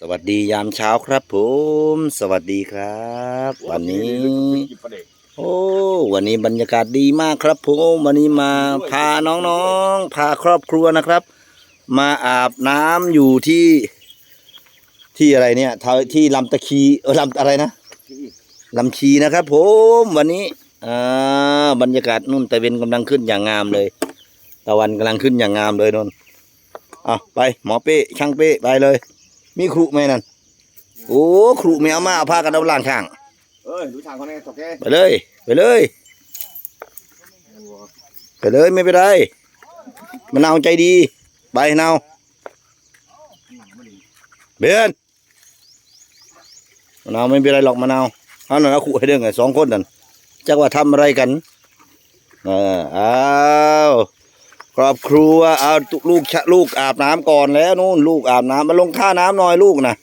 สวัสดียามเช้าครับผม สวัสดีครับ วันนี้ โอ้วันนี้บรรยากาศดีมากครับผมวันนี้มาพาน้องๆ พาครอบครัวนะครับ มาอาบน้ำอยู่ที่ที่อะไรเนี่ยทาที่ลำตะคีเออลำอะไรนะลำชีนะครับผมวันนี้อ่าบรรยากาศนุ่นตะเวนกำลังขึ้นอย่างงามเลย ตะวันกำลังขึ้นอย่างงามเลยนนเอาไปหมอเป้ช่างเป้ไปเลย มีครุไหมนั่นโอ้ครุไม่เอามาเอาผ้ากันเอาล่างช่างเอ้ยดูทางเขาเนี่ยตกแกไปเลย ไปเลย ไปเลยไม่เป็นไรมะนาวใจดี ไปนาวเบียนมะนาวไม่เป็นไรหรอกมะนาวเอาหน่อยเอาขู่ให้เด้งไงสองคนนั่นจักว่าทำอะไรกันเออเอา ครอบครัวเอาลูกชะลูกอาบน้ำก่อนแล้วนู่นลูกอาบน้ำมาลงท่าน้ำหน่อยลูกนะ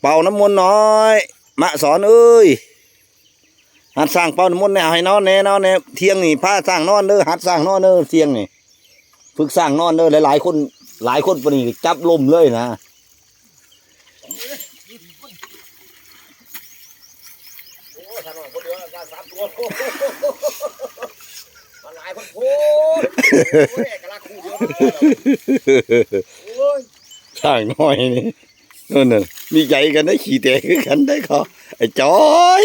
เป่าน้ำมนต์น่อยมะสอนเอ้ยหัดสร้างเป้าน้ำมนต์เนี่ยให้นอนแน่นอนแน่เที่ยงนี่พาสร้างนอนเด้อหัดสร้างนอนเด้อเที่ยงนี่ฝึกสร้างนอนเด้อหลายๆคนหลายคนปนี่จับลมเลยนะโอ้ยทางคนเดียวได้สามตัว คนโคตรโอ้ยกระลักคู่เดียวโอ้ยสร้างน้อยนี่นั่นน่ะมีใจกันได้ขี่แตกกันได้เขาไอ้จอย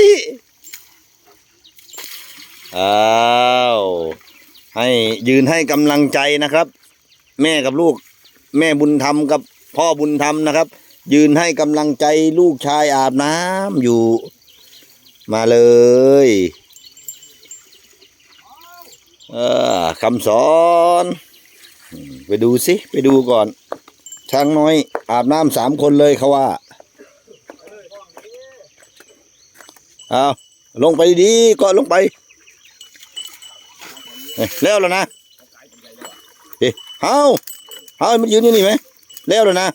อ้าวให้ยืนให้กำลังใจนะครับ แม่กับลูก แม่บุญธรรมกับพ่อบุญธรรมนะครับ ยืนให้กำลังใจลูกชายอาบน้ำอยู่ มาเลย คำสอน ไปดูสิ ไปดูก่อน ช้างน้อย อาบน้ำสามคนเลยเขาว่า เอาลงไปดีก็ลงไปเอ้ยแล้วแล้วนะเฮ้ยเฮาเฮามันยืนอยู่นี่ไหม แล้วแล้วนะ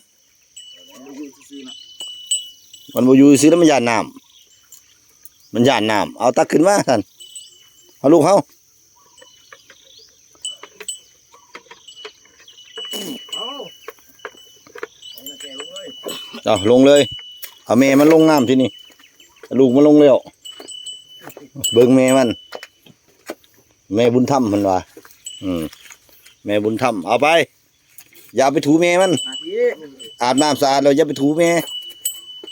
มันบ่อยู่ซื้อแล้วมันหยาดน้ำมันหยาดน้ำเอาตักขึ้นมาท่านเอาลูกเฮาเอาแกลงเลย เอาลงเลย เอาแม่มันลงน้ำที่นี่ ลูกมันลงแล้วเบิ่งแม่มัน แม่บุญธรรมมันว่าอืม แม่บุญธรรมเอาไป อย่าไปถูแม่มัน อาบน้ำสะอาดเราอย่าไปถูแม่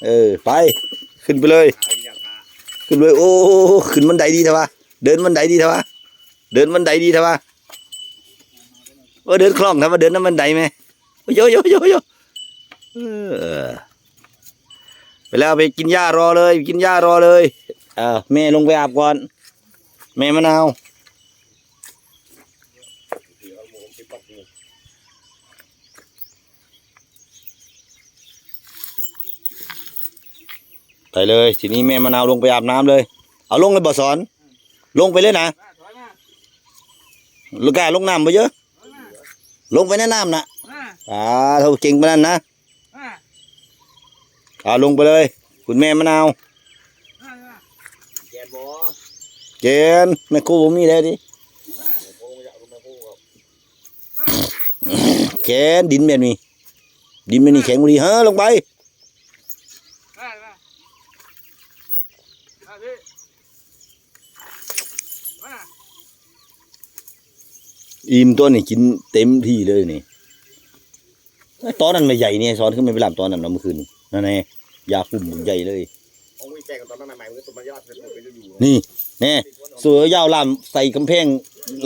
เออ ไป ขึ้นไปเลย ขึ้นเลย โอ้ขึ้นบันไดดีเถอะวะเดินบันไดดีเถอะวะเดินบันไดดีเถอะวะเออเดินคล่องเถอะวะเดินน้ำบันไดไหมโยโยโยโย เออไปแล้วไปกินหญ้ารอเลย กินหญ้ารอเลยอ่าแม่ลงไปอาบก่อน แม่มะนาวไปเลย ทีนี้แม่มะนาวลงไปอาบน้ำเลย เอาลงเลยบ่สอน ลงไปเลยนะถอยมาลูกกาลงน้ำไปเยอะถอยมาลงไปในน้ำนะมาอ่าเท่าเก่งปานนั้นนะมาเอาลงไปเลย คุณแม่มะนาวมามาแกนบ่เจนแม่ครูผมมีแล้วดิโอ้ยอยากรู้แม่พูดครับแกนดินแบบนี้ ดินแบบนี้แข็งบุรีเฮ้อลงไปอิ่มตัวนี่กินเต็มที่เลยนี่ตอนนั้นไม่ใหญ่เนี่ยสอนขึ้นไม่ไปหลับตอนนั้นเนาเมื่อคืน นแน่ยาคุมใหญ่เลยเอาวิ่งแกกันตอนนั้นใหม่ๆมันก็ตัวมันยอดเป็นตัวเป็นอยู่นี่แน่เสือยาวลามใส่กำแพง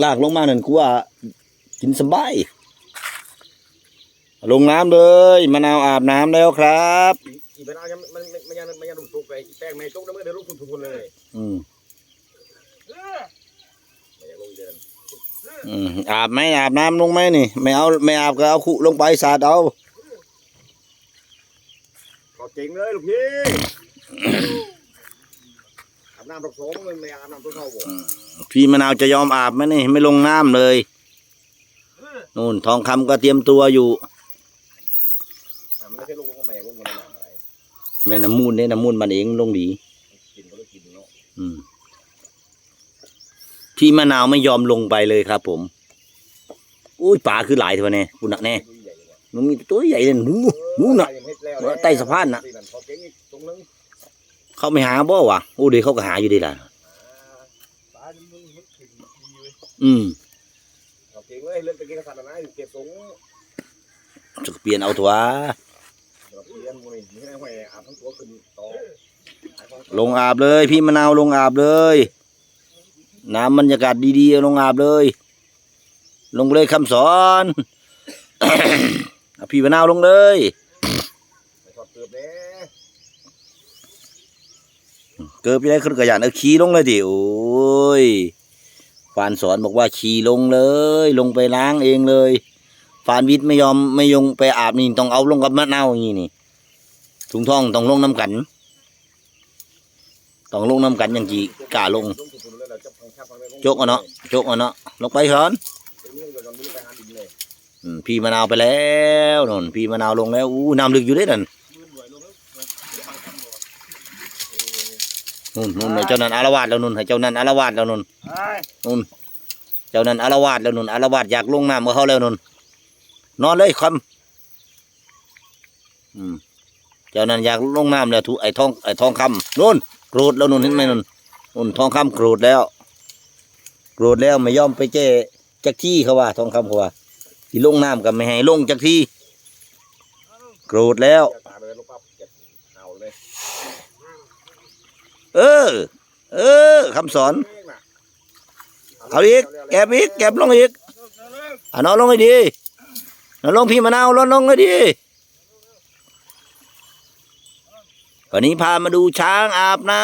ลากลงมานั่นกูว่ากินสบาย ลงน้ำเลยมะนาวอาบน้ำแล้วครับอีเป็นเอายังมันมันมันยังมันยังดุตุกไปแป้งไม่ตุกแล้วมันเดินลุกทุนทุนเลยอืมมันยังลงเดินอืมอาบไหมอาบน้ำลงไหมนี่ ไม่เอาไม่อาบก็เอาขุลงไปสาดเอาก็ เก่งเลยลูกพี่อาบน้ำตกสองมันไม่อาบน้ำตัวเท่าบ่พี่มะนาวจะยอมอาบไหมนี่ไม่ลงน้ำเลยนู่นทองคำก็เตรียมตัวอยู่มันไม่ใช่ลงก็ไม่ลงมันน้ำอะไรแม่น้ำมูลเนี่ยน้ำมูลมันเองลงดีกินก็ต้องกินเนาะอืมพี่มะนาวไม่ยอมลงไปเลยครับ ผม อุ้ยป่าคือหลายเท่านี้คุณนักแน่ใหญ่เลย มันมีตัวใหญ่เลยหนูหนูน่ะ ใต้สะพานน่ะเขาเก่งอีกตรงนึงเขาไม่หาบ่วะโอ้เดี๋ยวเขาก็หาอยู่ดีล่ะตายมึงมึงถึงดีเว้ยอืมเขาเก่งเลยเรื่องตะกี้กษัตริย์นะอยู่เก็บสงจะเปลี่ยนเอาตัวเราเรียนมึงนี่ไม่ได้ห้อยอาบทั้งตัวขึ้นต่อลงอาบเลย พี่มะนาวลงอาบเลย น้ำบรรยากาศดีๆลงอาบเลย ลงไปเลยคำสอนเอา พี่มะนาวลงเลยเกือบแน่เกิดไปได้ขึ้นกระยานเออขี่ลงเลยดิโอ้ยฟานสอนบอกว่าขี่ลงเลย ลงไปล้างเองเลยฟานวิทย์ไม่ยอมไม่ยงไปอาบนี่ต้องเอาลงกับมะนาวอย่างนี้นี่ถุงทองต้องลงน้ำกันต้องลงน้ำกันอย่างจีกล้าลงโจกเอาเนาะโจกเอาเนาะลงไปสอนเป็น พี่มะนาวไปแล้วนนพี่มะนาวลงแล้วอู้น้ำลึกอยู่เด้นั่นนู่นนู่นให้เจ้านั้นอารวาสแล้วนู่นให้เจ้านั้นอารวาสแล้วนู่นนู่นเจ้านั้นอารวาสแล้วนุ่นอารวาสอยากลงน้ำกับเขาแล้วนุ่นนอนเลยคำอืมเจ้านั้นอยากลงน้ำแล้วถูไอ้ทองไอ้ทองคำนุ่นโกรธแล้วนุ่นเห็นไหมนุ่นนุ่นทองคำโกรธแล้ว โกรธแล้วไม่ยอมไปเจ๊จักที่เขาว่า ทองคำเขาว่า ที่ลงน้ำกับไม่ให้ลงจักที่โกรธแล้วตาเลยลูกปั๊บเก็บเอาเลยเออ เออคำสอน เอาอีก แก็บอีก แก็บลงอีกอะนอนลงให้ดีนอนลงพี่มะนาวลอนลงให้ดีวันนี้พามาดูช้างอาบน้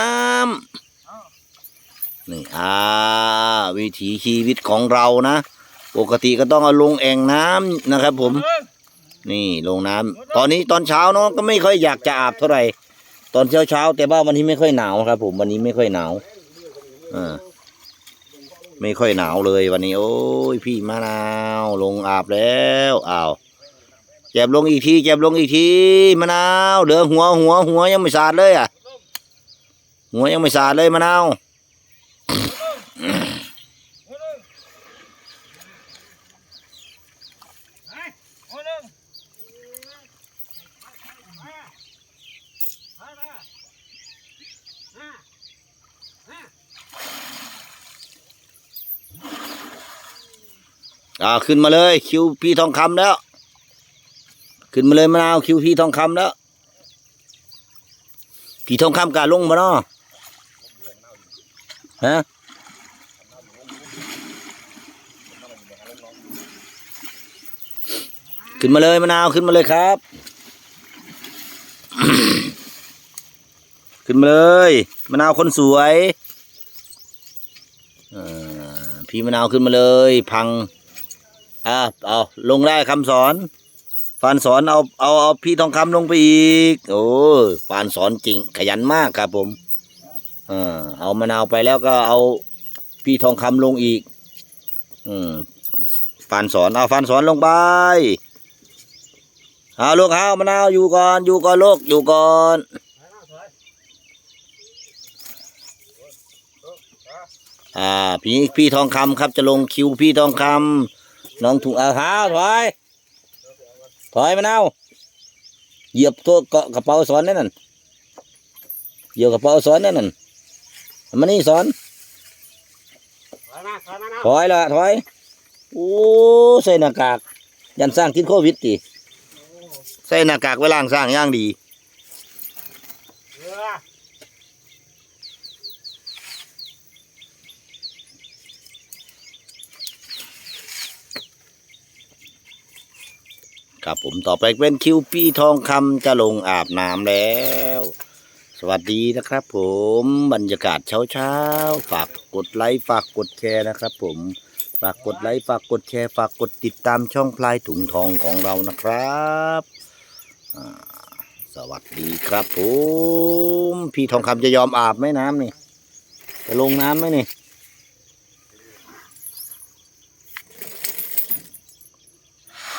ำนี่อ่าวิถีชีวิตของเรานะ ปกติก็ต้องเอาลงแอ่งน้ำนะครับ ผม นี่ลงน้ำตอนนี้ตอนเช้าเนาะก็ไม่ค่อยอยากจะอาบเท่าไหร่ตอนเช้าเช้าๆแต่ว่าวันนี้ไม่ค่อยหนาวครับ ผมวันนี้ไม่ค่อยหนาวอ่าไม่ค่อยหนาวเลยวันนี้ โอ้ยพี่มะนาวลงอาบแล้วอ้าวเจ็บลงอีกทีเจ็บลงอีกทีมะนาวเหลือหัวหัวหัวยังไม่สาดเลยอะหัวยังไม่สาดเลยมะนาว อ่าขึ้นมาเลย คิวพี่ทองคำแล้ว ขึ้นมาเลยมะนาวคิวพี่ทองคำแล้ว พี่ทองคำกล้าลงมาเนาะฮะขึ้นมาเลยมะนาวขึ้นมาเลยครับ ขึ้นมาเลยมะนาวคนสวยอพี่มะนาวขึ้นมาเลย พัง อะเอาลงได้คำสอนฟานสอนเอาเอาเอาพี่ทองคำลงไปอีก โอ้ยฟานสอนจริงขยันมากครับผมเออเอามะนาวไปแล้วก็เอาพี่ทองคำลงอีก อืมฟานสอนเอาฟานสอนลงไปเอาลูกเอามะนาวอยู่ก่อนอยู่ก่อนลูกอยู่ก่อนอ่าพี่พี่ทองคำครับจะลงคิวพี่ทองคำ น้องถุงเอาเท้าถอย ถอยมะนาเหยียบตัวเกาะกระเป๋าสอนนั่นน่ะเหยียบกระเป๋าสอนนั่นน่ะมันนี่สอน ถอยละถอย โอ้ใส่หน้ากาก ยันสร้างติดโควิดติใส่หน้ากากไว้ล่างสร้างย่างดี ครับผมต่อไปเป็นคิวปี้ทองคำจะลงอาบน้ำแล้ว สวัสดีนะครับผมบรรยากาศเช้าเช้าๆฝากกดไลค์ฝากกดแชร์นะครับ ผมฝากกดไลค์ฝากกดแชร์ฝากกดติดตามช่องพลายถุงทองของเรานะครับสวัสดีครับผมพี่ทองคำจะยอมอาบไหมน้ำนี่จะลงน้ำไหมนี่